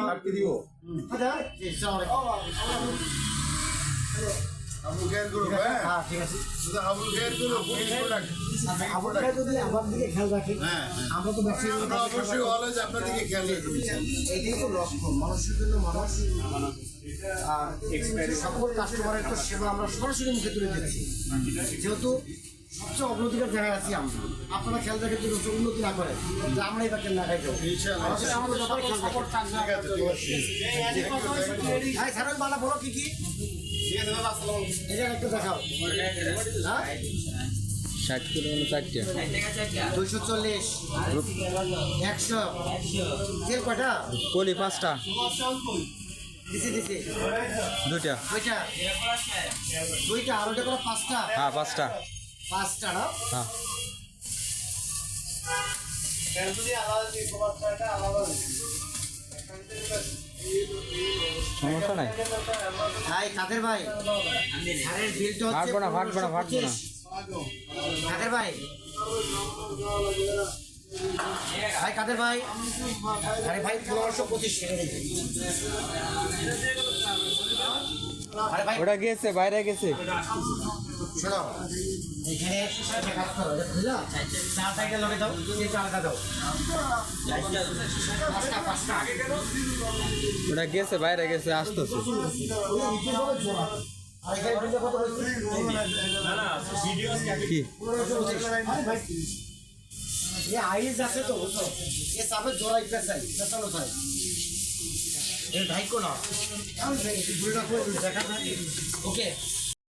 কাটতে দিব আবুল খেয়াল করুন হ্যাঁ হ্যাঁ ঠিক আছে আবুল খেয়াল করুন পুলিশ প্রোডাক্ট আচ্ছা আপনারা যদি আমার দিকে খেয়াল রাখেন হ্যাঁ আমরা তো আমরা অবশ্যই অলওয়েজ আপনার দিকে খেয়াল রাখব এটাই তো লক্ষ্য মানুষের জন্য মানুষ আর সকল কাস্টমারের তো সেবা আমরা সরাসরি মুখে তুলে দিচ্ছি যেহেতু সবচেয়ে অগ্রতিকার জায়গায় আছি আমরা। আপনারা খেয়াল যদি হচ্ছে উন্নতি না করে যে আমরা এবার কেন না খাই আমাদের আমাদের ব্যাপারে খেয়াল হ্যাঁ বালা বলো কি কি? এটা একটু দেখাও। হ্যাঁ? ষাট কিলো হলো চারটে দুইশো চল্লিশ। একশো। তেল কয়টা? কলি পাঁচটা। দিছি দিছি। দুইটা। দুইটা। দুইটা আর ওটা করে পাঁচটা? হ্যাঁ পাঁচটা। না হ্যাঁ সমস্যা নাই ভাই কাদের ভাই সারের বিলটা হচ্ছে ফাটবো না, ফাটবো না, ফাটবো না। কাদের ভাই ভাই কাদের ভাই আরে ভাই পনেরোশো পঁচিশ ওটা গেছে বাইরে গেছে শোনো এখানে একটা কাজ করো এটা বুঝলা চারটা এটা লগে দাও এই চালটা দাও পাঁচটা পাঁচটা ওটা গেছে বাইরে গেছে আসতেছে আর এখানে বিলটা কত বলছি? কি পনেরোশো পঁচিশ। ये आइज আছে তো বুঝছো ये सब जोड़ा इतना सही चलो सही ঢাইকো না ওকে